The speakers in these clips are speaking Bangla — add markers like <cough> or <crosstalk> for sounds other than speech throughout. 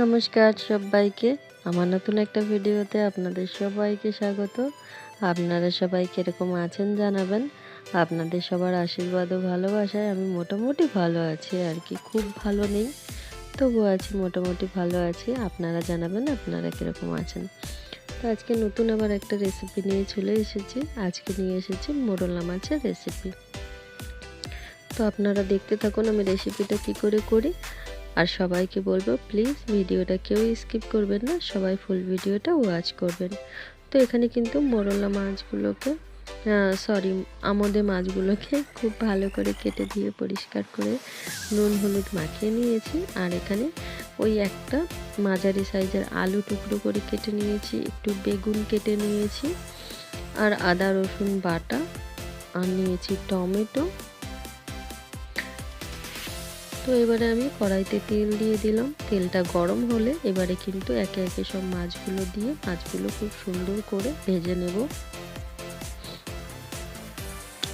নমস্কার সবাইকে। আমার নতুন একটা ভিডিওতে আপনাদের সবাইকে স্বাগত। আপনারা সবাই কীরকম আছেন জানাবেন। আপনাদের সবার আশীর্বাদ ও ভালোবাসায় আমি মোটামুটি ভালো আছি আর কি, খুব ভালো নেই। তবু আছি, মোটামুটি ভালো আছি। আপনারা জানাবেন আপনারা কীরকম আছেন। তো আজকে নতুন আবার একটা রেসিপি নিয়ে চলে এসেছি। আজকে নিয়ে এসেছি মোরলা মাছের রেসিপি তো আপনারা দেখতে থাকুন আমি রেসিপিটা কি করে করি। আর সবাইকে বলব প্লিজ ভিডিওটা কেউ স্কিপ করবেন না, সবাই ফুল ভিডিওটা ওয়াচ করবেন। তো এখানে কিন্তু মোরলা মাছগুলোকে সরি আমোদে মাছগুলোকে খুব ভালো করে কেটে দিয়ে পরিষ্কার করে নুন হলুদ মাখিয়ে নিয়েছি। আর এখানে ওই একটা মাঝারি সাইজের আলু টুকরো করে কেটে নিয়েছি, একটু বেগুন কেটে নিয়েছি, আর আদা, রসুন বাটা, আর নিয়েছি টমেটো। তো এবারে আমি কড়াইতে তেল দিয়ে দিলাম। তেলটা গরম হলে এবারে কিন্তু একে একে সব মাছগুলো দিয়ে মাছগুলো খুব সুন্দর করে ভেজে নেব।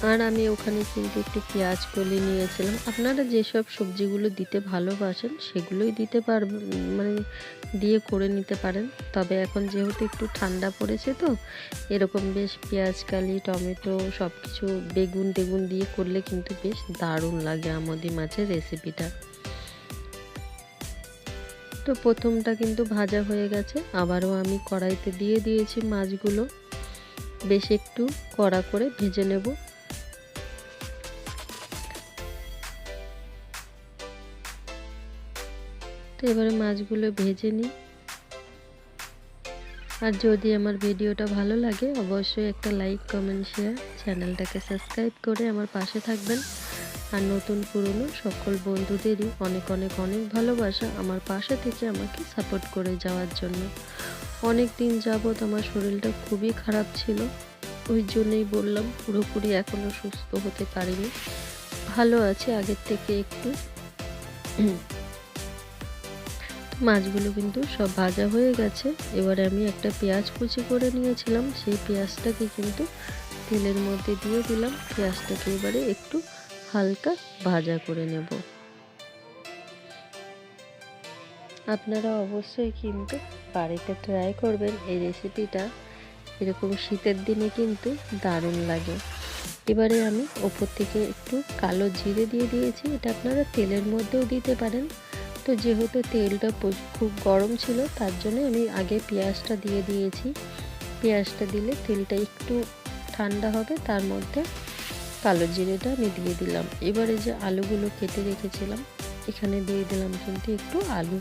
আর আমি ওখানে কিন্তু একটু পেঁয়াজ কলি নিয়েছিলাম। আপনারা যেসব সবজিগুলো দিতে ভালোবাসেন, সেগুলোই দিতে পারবেন মানে দিয়ে করে নিতে পারেন। তবে এখন যেহেতু একটু ঠান্ডা পড়েছে তো, এরকম বেশ পেঁয়াজ কালি, টমেটো সব কিছু বেগুন টেগুন দিয়ে করলে কিন্তু বেশ দারুণ লাগে আমদি মাছের রেসিপিটা। তো প্রথমটা কিন্তু ভাজা হয়ে গেছে, আবারও আমি কড়াইতে দিয়ে দিয়েছি মাছগুলো। বেশ একটু কড়া করে ভেজে নেব। তো এবারে মাছগুলো ভেজে নিই। আর যদি আমার ভিডিওটা ভালো লাগে, অবশ্যই একটা লাইক, কমেন্ট, শেয়ার, চ্যানেলটাকে সাবস্ক্রাইব করে আমার পাশে থাকবেন। আর নতুন পুরনো সকল বন্ধুদেরই অনেক অনেক অনেক ভালোবাসা আমার পাশে থেকে আমাকে সাপোর্ট করে যাওয়ার জন্য। অনেক দিন যাবৎ আমার শরীরটা খুবই খারাপ ছিল, ওই জন্যই বললাম পুরোপুরি এখনও সুস্থ হতে পারিনি। ভালো আছে আগের থেকে একটু। মাছগুলো কিন্তু সব ভাজা হয়ে গেছে। এবারে আমি একটা পেঁয়াজ কুচি করে নিয়েছিলাম। সেই পেঁয়াজটাকে কিন্তু তেলের মধ্যে দিয়ে দিলাম। পেঁয়াজটাকে এবারে একটু হালকা ভাজা করে নেব। আপনারা অবশ্যই কিন্তু বাড়িতে ট্রাই করবেন। এই রেসিপিটা এরকম শীতের দিনে কিন্তু দারুণ লাগে। এবারে আমি ওপর থেকে একটু কালো জিরে দিয়ে দিয়েছি। এটা আপনারা তেলের মধ্যেও দিতে পারেন। তো যেহেতু তেলটা খুব গরম ছিল, তার জন্য আমি আগে পেঁয়াজটা দিয়ে দিয়েছি। পেঁয়াজটা দিলে তেলটা একটু ঠান্ডা হবে, তার মধ্যে কালো জিরেটা আমি দিয়ে দিলাম। এবারে যে আলুগুলো কেটে রেখেছিলাম, এখানে দিয়ে দিলাম কিন্তু একটু আলু।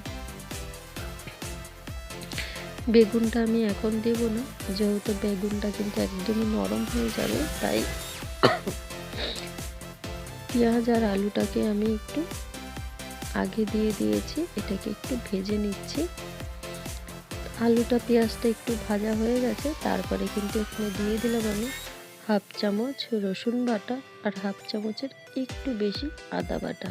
বেগুনটা আমি এখন দেব না, যেহেতু বেগুনটা কিন্তু একদমই নরম হয়ে যাবে, তাই <coughs> পেঁয়াজ আর আলুটাকে আমি একটু আগে দিয়ে দিয়েছি, এটাকে একটু ভেজে নিচ্ছি। আলুটা, পেঁয়াজটা একটু ভাজা হয়ে গেছে, তারপরে কিন্তু এখানে দিয়ে দিলাম আমি হাফ চামচ রসুন বাটা আর হাফ চামচের একটু বেশি আদা বাটা।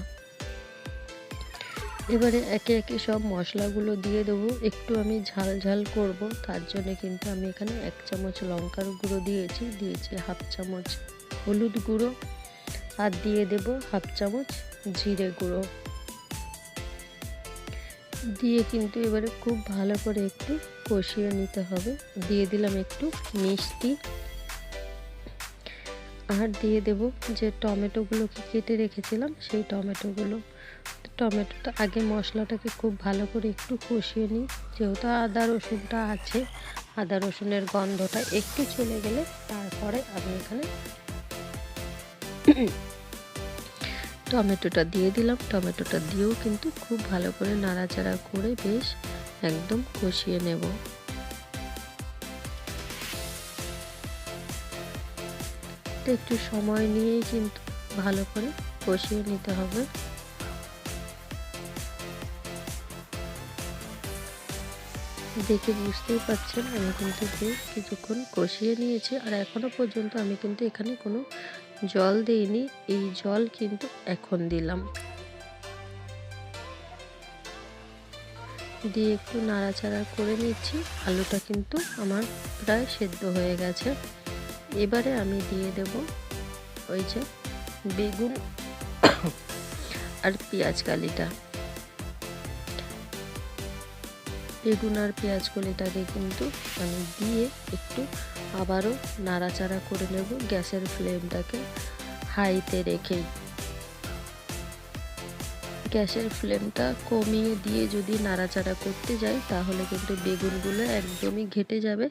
এবারে একে একে সব মশলাগুলো দিয়ে দেবো, একটু আমি ঝাল ঝাল করব, তার জন্য কিন্তু আমি এখানে এক চামচ লঙ্কার গুঁড়ো দিয়েছি দিয়েছি হাফ চামচ হলুদ গুঁড়ো, আর দিয়ে দেব হাফ চামচ জিরে গুঁড়ো। দিয়ে কিন্তু এবারে খুব ভালো করে একটু কষিয়ে নিতে হবে। দিয়ে দিলাম একটু মিষ্টি। আর দিয়ে দেব যে টমেটোগুলোকে কেটে রেখেছিলাম, সেই টমেটোগুলো। টমেটোটা আগে মশলাটাকে খুব ভালো করে একটু কষিয়ে নিই। যেহেতু আদা রসুনটা আছে, আদা রসুনের গন্ধটা একটু চলে গেলে তারপরে আমি এখানে টমেটোটা দিয়ে দিলাম। টমেটোটা দিয়েও কিন্তু খুব ভালো করে নাড়াচাড়া করে বেশ একদম কষিয়ে নেব। একটু সময় নিয়েই কিন্তু ভালো করে কষিয়ে নিতে হবে। দেখে বুঝতেই পারছেন, আমি কিন্তু বেশ কিছুক্ষণ কষিয়ে নিয়েছি। আর এখনও পর্যন্ত আমি কিন্তু এখানে কোনো জল দিইনি, এই জল কিন্তু এখন দিলাম। দিয়ে একটু নাড়াচাড়া করে নিচ্ছি, আলুটা কিন্তু আমার প্রায় সেদ্ধ হয়ে গেছে। এবারে আমি দিয়ে দেব ওই যে বেগুন আর পেঁয়াজ কালিটা বেগুন আর পেঁয়াজ কলিটাকে কিন্তু আমি দিয়ে একটু আবারও নাড়াচাড়া করে নেব গ্যাসের ফ্লেমটাকে হাইতে রেখেই গ্যাসের ফ্লেমটা কমিয়ে দিয়ে যদি নাড়াচাড়া করতে যাই, তাহলে কিন্তু বেগুনগুলো একদমই ঘেটে যাবে।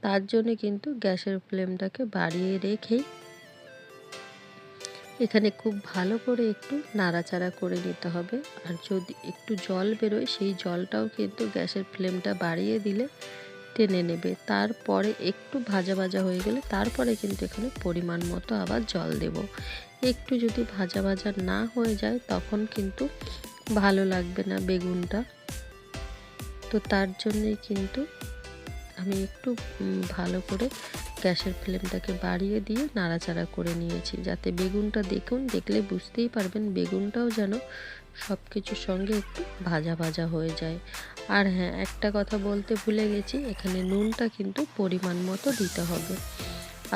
তার জন্য কিন্তু গ্যাসের ফ্লেমটাকে বাড়িয়ে রেখেই এখানে খুব ভালো করে একটু নাড়াচাড়া করে নিতে হবে। আর যদি একটু জল বেরোয়, সেই জলটাও কিন্তু গ্যাসের ফ্লেমটা বাড়িয়ে দিলে টেনে নেবে। তারপরে একটু ভাজা ভাজা হয়ে গেলে তারপরে কিন্তু এখানে পরিমাণ মতো আবার জল দেব। একটু যদি ভাজা ভাজা না হয়ে যায় তখন কিন্তু ভালো লাগবে না বেগুনটা। তো তার জন্যই কিন্তু আমি একটু ভালো করে গ্যাসের ফ্লেমটাকে বাড়িয়ে দিয়ে নাড়াচাড়া করে নিয়েছি, যাতে বেগুনটা দেখুন, দেখলে বুঝতেই পারবেন বেগুনটাও যেন সব কিছুর সঙ্গে একটু ভাজা ভাজা হয়ে যায়। আর হ্যাঁ একটা কথা বলতে ভুলে গেছি, এখানে নুনটা কিন্তু পরিমাণ মতো দিতে হবে।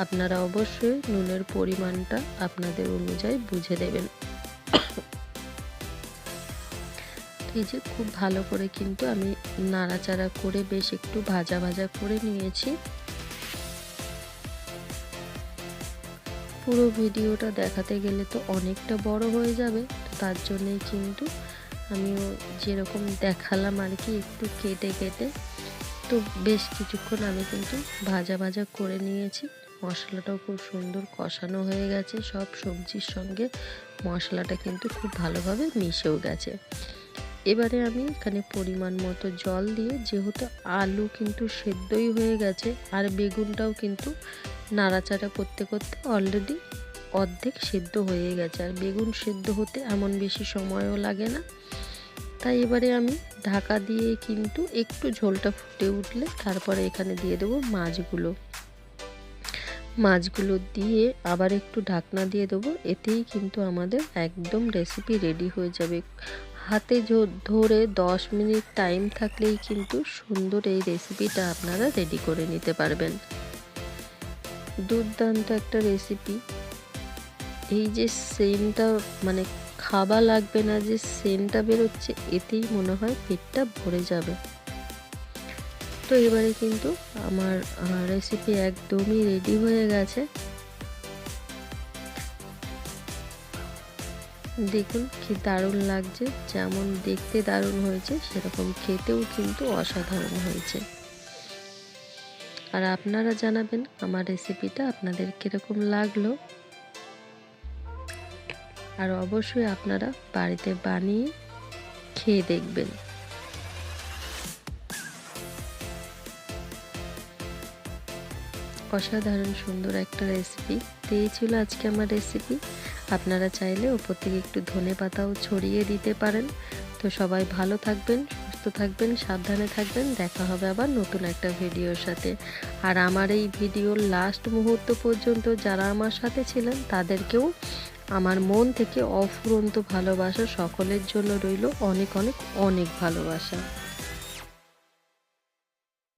আপনারা অবশ্যই নুনের পরিমাণটা আপনাদের অনুযায়ী বুঝে দেবেন। এই যে খুব ভালো করে কিন্তু আমি নাড়াচাড়া করে বেশ একটু ভাজা ভাজা করে নিয়েছি। পুরো ভিডিওটা দেখাতে গেলে তো অনেকটা বড় হয়ে যাবে, তো তার জন্যেই কিন্তু আমিও যেরকম দেখালাম আর কি একটু কেটে কেটে, তো বেশ কিছুক্ষণ আমি কিন্তু ভাজা ভাজা করে নিয়েছি। মশলাটাও খুব সুন্দর কষানো হয়ে গেছে, সব সবজির সঙ্গে মশলাটা কিন্তু খুব ভালোভাবে মিশেও গেছে। এবারে আমি এখানে পরিমাণ মতো জল দিয়ে, যেহেতু আলু কিন্তু সেদ্ধই হয়ে গেছে, আর বেগুনটাও কিন্তু নাড়াচাড়া করতে করতে অলরেডি অর্ধেক সেদ্ধ হয়ে গেছে। আর বেগুন সেদ্ধ হতে এমন বেশি সময়ও লাগে না। তাই এবারে আমি ঢাকা দিয়ে কিন্তু একটু ঝোলটা ফুটে উঠলে তারপরে এখানে দিয়ে দেবো মাছগুলো। মাছগুলো দিয়ে আবার একটু ঢাকনা দিয়ে দেবো, এতেই কিন্তু আমাদের একদম রেসিপি রেডি হয়ে যাবে। হাতে ধরে দশ মিনিট টাইম থাকলেই কিন্তু সুন্দর এই রেসিপিটা আপনারা রেডি করে নিতে পারবেন। দুর্দান্ত একটা রেসিপি এই যে সেন্টটা মানে খাওয়া লাগবে না, যে সেন্টটা বেরোচ্ছে, এতেই মনে হয় পেটটা ভরে যাবে। তো এবারে কিন্তু আমার রেসিপি একদমই রেডি হয়ে গেছে। দেখুন কি দারুণ লাগছে, যেমন দেখতে দারুণ হয়েছে, সেরকম খেতেও কিন্তু অসাধারণ হয়েছে। আর আপনারা জানাবেন আমার রেসিপিটা আপনাদের কীরকম লাগল। আর অবশ্যই আপনারা বাড়িতে বানিয়ে খেয়ে দেখবেন। অসাধারণ সুন্দর একটা রেসিপি তো এই ছিল আজকে আমার রেসিপি আপনারা চাইলে ওপর থেকে একটু ধনে পাতাও ছড়িয়ে দিতে পারেন। তো সবাই ভালো থাকবেন, সুস্থ থাকবেন, সাবধানে থাকবেন। দেখা হবে আবার নতুন একটা ভিডিওর সাথে। আর আমার এই ভিডিওর লাস্ট মুহূর্ত পর্যন্ত যারা আমার সাথে ছিলেন, তাদেরকেও আমার মন থেকে অফুরন্ত ভালোবাসা সকলের জন্য রইল। অনেক অনেক অনেক ভালোবাসা।